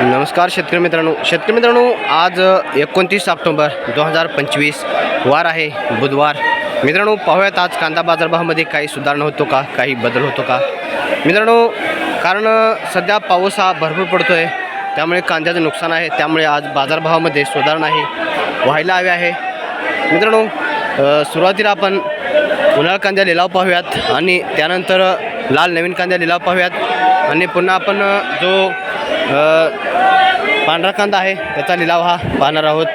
नमस्कार शेतकरी मित्रांनो. शेतकरी मित्रांनो आज एकोणतीस ऑक्टोंबर दोन हजार पंचवीस वार आहे बुधवार. मित्रांनो पाहूयात आज कांदा बाजारभावामध्ये काही सुधारणा होतो का? काही बदल होतो का? मित्रांनो कारण सध्या पाऊस हा भरपूर पडतो आहे त्यामुळे कांद्याचं नुकसान आहे त्यामुळे आज बाजारभावामध्ये सुधारणा आहे व्हायला हवी आहे. मित्रांनो सुरुवातीला आपण उन्हाळ कांद्या लिलाव पाहूयात आणि त्यानंतर लाल नवीन कांद्या लिलाव पाहूयात. आणि पुन्हा आपण जो पांढरा कांदा आहे त्याचा लिलाव हा पाहणार आहोत.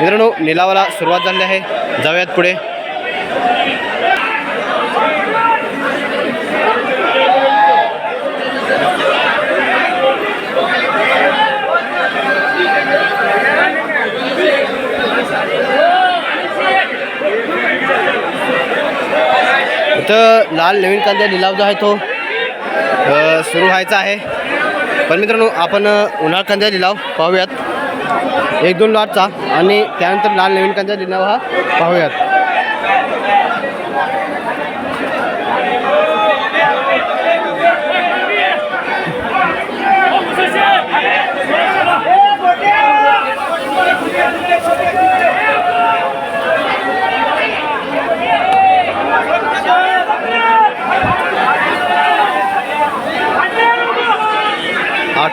मित्रांनो लिलावाला सुरुवात झाली आहे. जाऊयात पुढे. इथं लाल नवीन कांदा लिलाव जो आहे तो सुरू व्हायचा आहे. पण मित्रांनो आपण उन्हाळ कांदा लिलाव पाहूयात. एक दोन लॉटचा आणि त्यानंतर लाल नवीन कांदा लिलाव हा पाहूयात.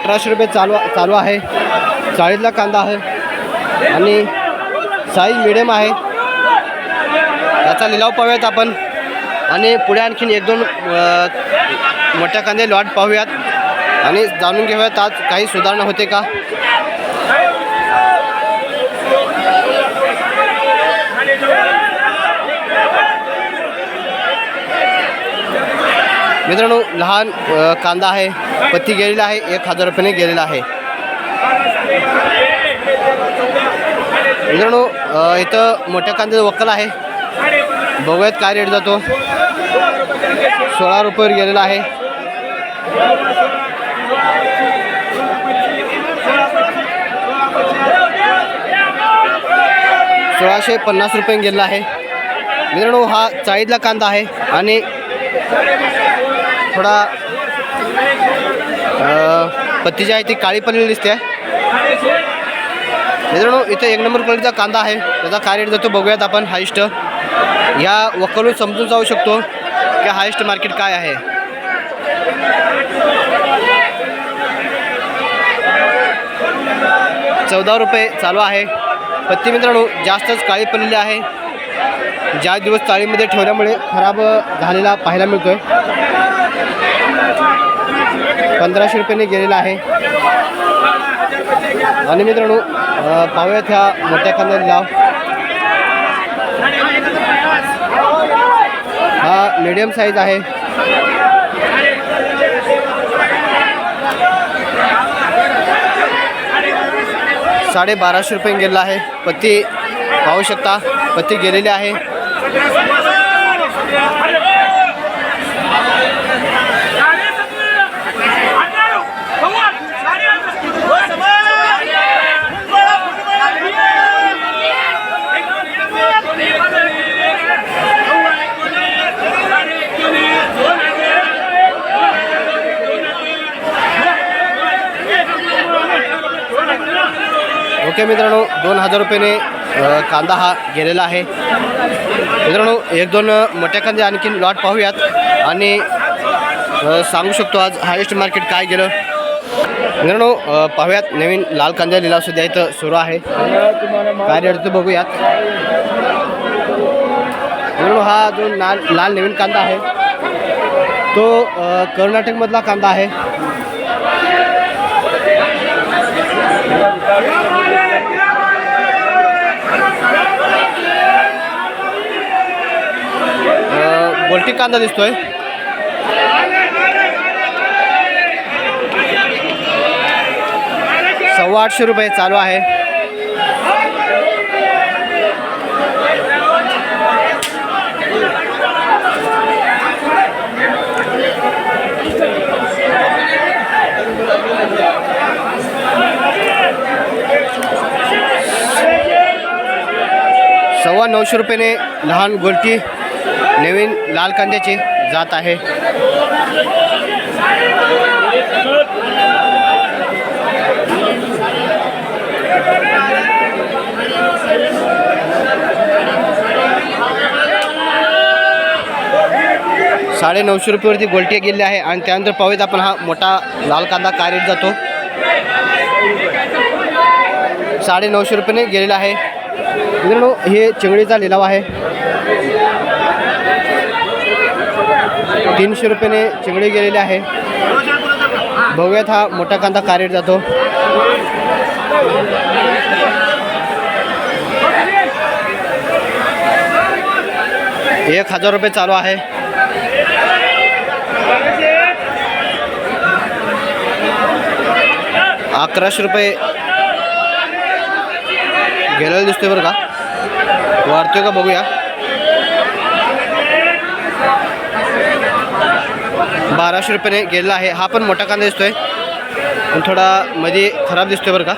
अठराशे रुपये चालू चालू आहे. चाळीसला कांदा आहे. आणि साईज मिडियम आहे. त्याचा लिलाव पाहूयात आपण. आणि पुढे आणखीन एक दोन मोठ्या कांदे लॉट पाहूयात. आणि जाणून घेऊयात आज काही सुधारणा होते का? मित्रांनो लहान कांदा आहे. पत्ती गेलेला आहे एक हजार रुपयाने गेलेला आहे. मित्रांनो इथं मोठ्या कांद्याचं वक्कल आहे. बघूयात काय रेट जातो. सोळा रुपयावर गेलेला आहे. सोळाशे पन्नास रुपये गेलेला आहे. मित्रांनो हा चाळीतला कांदा आहे आणि थोडा पत्ती जी आहे ती काळी पडलेली दिसते. मित्रांनो इथे एक नंबर क्वालिटीचा कांदा आहे. त्याचा काय रेट जातो बघूयात आपण हायस्ट या वकलून समजून जाऊ शकतो की हायस्ट मार्केट काय आहे. चौदा रुपये चालू आहे. पत्ती मित्रांनो जास्तच काळी पडलेली आहे. ज्या दिवस चाळीमध्ये ठेवल्यामुळे खराब झालेला पाहायला मिळतोय. पंधराशे रुपयाने गेलेला आहे. आणि मित्रांनो पाहूयात ह्या मोठ्या कांदा लाव हा मीडियम साईज आहे. साडे बाराशे रुपये गेलेला आहे. पत्ती पाहू शकता पत्ती गेलेली आहे. ओके मित्रांनो दोन हजार रुपयाने कांदा हा गेलेला आहे. मित्रांनो एक दोन मोठ्या कांदे आणखीन लॉट पाहूयात. आणि सांगू शकतो आज हायेस्ट मार्केट काय गेलं. मित्रांनो पाहूयात नवीन लाल कांदा लिलाव सुद्धा इथं सुरू आहे. काय रेट तर बघूयात. मित्रांनो हा जो लाल लाल नवीन कांदा आहे तो कर्नाटकमधला कांदा आहे. अ, कांदा दिसतोय. सव्वा आठशे रुपये चालू आहे. सव्वा नऊशे रुपयाने लहान गोलटी नवीन लाल कांद्याची जात आहे. साडे नऊशे रुपयेवरती गोलटे गेले आहे आणि त्यानंतर पाहूयात आपण हा मोठा लाल कांदा काय रेट जातो. साडे नऊशे रुपयाने गेलेला आहे. मित्रांनो हे चिंगडीचा लिलाव आहे. तीनशे रुपयाने चिंगडी गेलेली आहे. बघूयात हा मोठा कांदा कारेट जातो. एक हजार रुपये चालू आहे. अकराशे रुपये गेलेलं दिसतोय बरं का. वाढतोय का बघूया. बाराशे रुपयाने गेलेला आहे. हा पण मोठा कांदा दिसतोय. पण थोडा मध्ये खराब दिसतोय बरं का.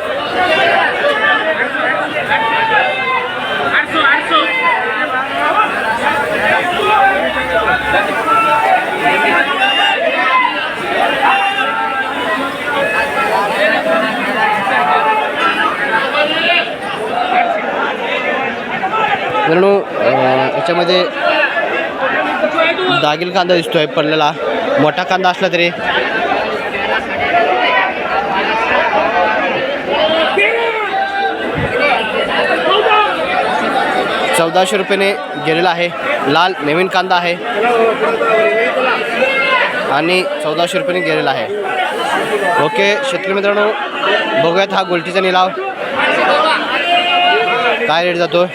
मित्रांनो याच्यामध्ये दागिल कांदा दिसतोय पडलेला. मोठा कांदा असला तरी. चौदाशे रुपयाने गेलेला आहे. लाल नवीन कांदा आहे. आणि चौदाशे रुपयाने गेलेला आहे. ओके शेतकरी मित्रांनो बघूयात हा गोलटीचा निलाव. काय रेट जातो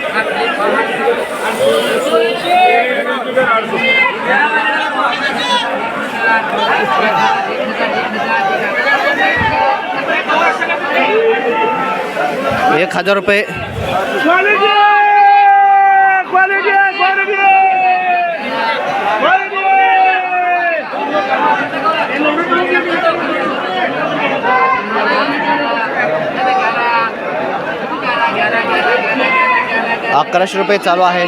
एक हजार रुपये. अकराशे रुपये चालू आहे.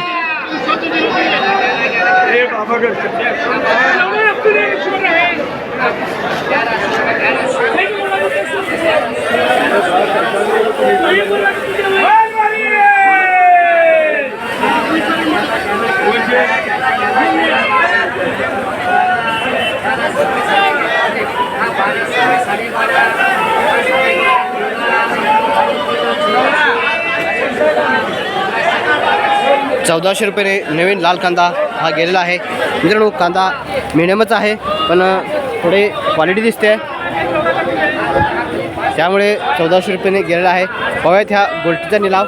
चौदाशे रुपये नवीन लाल कांदा हा गेलेला आहे. मित्रांनो कांदा मिडियमच आहे पण थोडे क्वालिटी दिसते. त्यामुळे चौदाशे रुपयाने गेलेला आहे. पाहूयात ह्या गोल्टीचा निलाव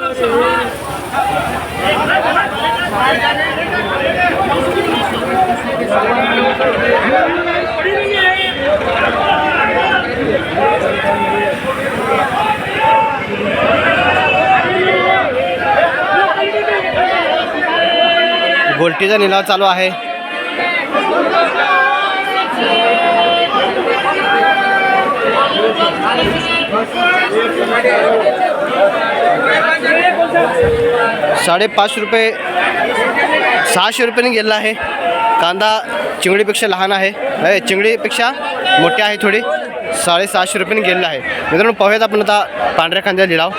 गोल्टीचा निलाव चालू आहे. साडेपाचशे रुपये सहाशे रुपयाने गेलेला आहे. कांदा चिंगडीपेक्षा लहान आहे. अरे चिंगडीपेक्षा मोठी आहे थोडी. साडेसहाशे रुपयाने गेलेला आहे. मित्रांनो पाहूयात आपण आता पांढऱ्या कांद्या लिलाव.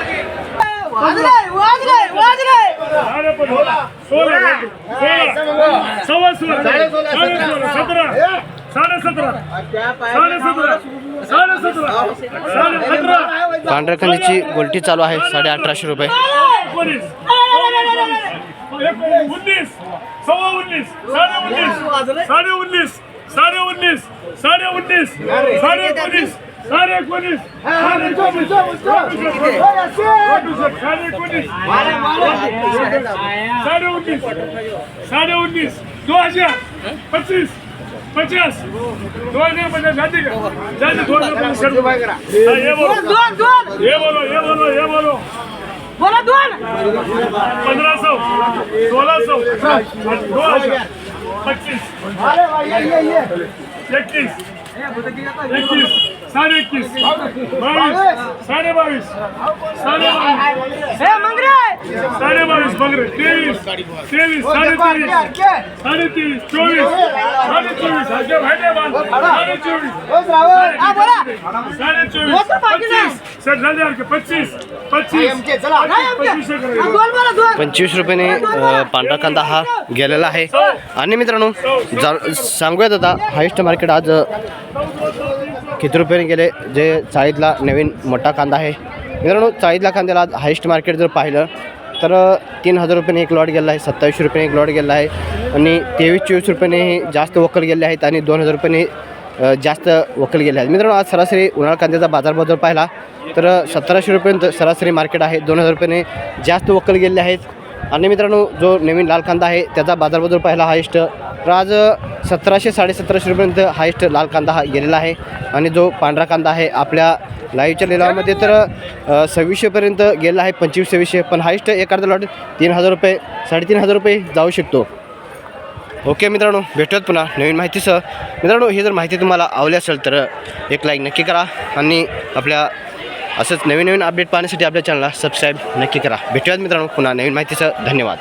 सतरा साडे सतरा साडे सतरा साडे सतरा साडे अठरा पांढऱ्या कांद्याची गोल्टी चालू आहे साडे अठराशे रुपये. एकोणीस. उन्नीस सव्वा उन्नीस साडे उन्नीस साडे उन्नीस साडे उन्नीस साडे उन्नीस साडे एकोणीस साडे एकोणीस साडे एकोणीस साडे एकोणीस साडे उन्नीस साडे उन्नीस दो हजार. पच्चीस. पचास दो हजार पचास जाते का जाते दो हजार पचास हाँ, ये बोलो दोन दोन ये बोलो ये बोलो ये बोलो बोला दोन पंद्रह सौ सोलह सौ बाईस साढ़े बाईस साढ़े बाईस हे मंगरे. साढ़े बाईस बगरे तेईस तेईस साढ़े तेईस साढ़े तेईस चौबीस साढ़े चौबीस आगे भाई बाल साढ़े चौबीस हा बोला साढ़े चौबीस वोटर पार्टी ना. पच्चीस सर के. पच्चीस पच्चीस पंचवीस रुपयाने पांढरा कांदा हा गेलेला आहे. आणि मित्रांनो जा सांगूयात आता हायेस्ट मार्केट आज किती रुपयाने गेले जे चाळीतला नवीन मोठा कांदा आहे. मित्रांनो चाळीतला कांद्याला आज हायेस्ट मार्केट जर पाहिलं तर तीन हजार रुपयाने एक लॉट गेला आहे सत्तावीसशे रुपयाने एक लॉट गेला आहे आणि तेवीस चोवीस रुपयाने जास्त वकल गेले आहेत आणि दोन हजार रुपयाने जास्त वकल गेले आहेत. मित्रांनो आज सरासरी उन्हाळा कांद्याचा बाजारभाव जर पाहिला तर सतराशे रुपयांत सरासरी मार्केट आहे. दोन हजार रुपयाने जास्त वकल गेले आहेत. आणि मित्रांनो जो नवीन लाल कांदा आहे त्याचा बाजारभाव पहिला पाहिला हायेस्ट तर आज सतराशे साडेसतराशे रुपयेपर्यंत हायेस्ट लाल कांदा हा गेलेला आहे. आणि जो पांढरा कांदा आहे आपल्या लाईव्हच्या लिलावामध्ये तर सव्वीसशेपर्यंत गेला आहे पंचवीस सव्वीसशे. पण हायेस्ट एखादं लॉट तीन हजार रुपये साडेतीन हजार रुपये जाऊ शकतो. ओके मित्रांनो भेटूयात पुन्हा नवीन माहितीसह. मित्रांनो ही जर माहिती तुम्हाला आवडली असेल तर एक लाईक नक्की करा. आणि आपल्या असंच नवीन नवीन अपडेट पाहण्यासाठी आपल्या चॅनलला सबस्क्राईब नक्की करा. भेटूयात मित्रांनो पुन्हा नवीन माहितीचं धन्यवाद.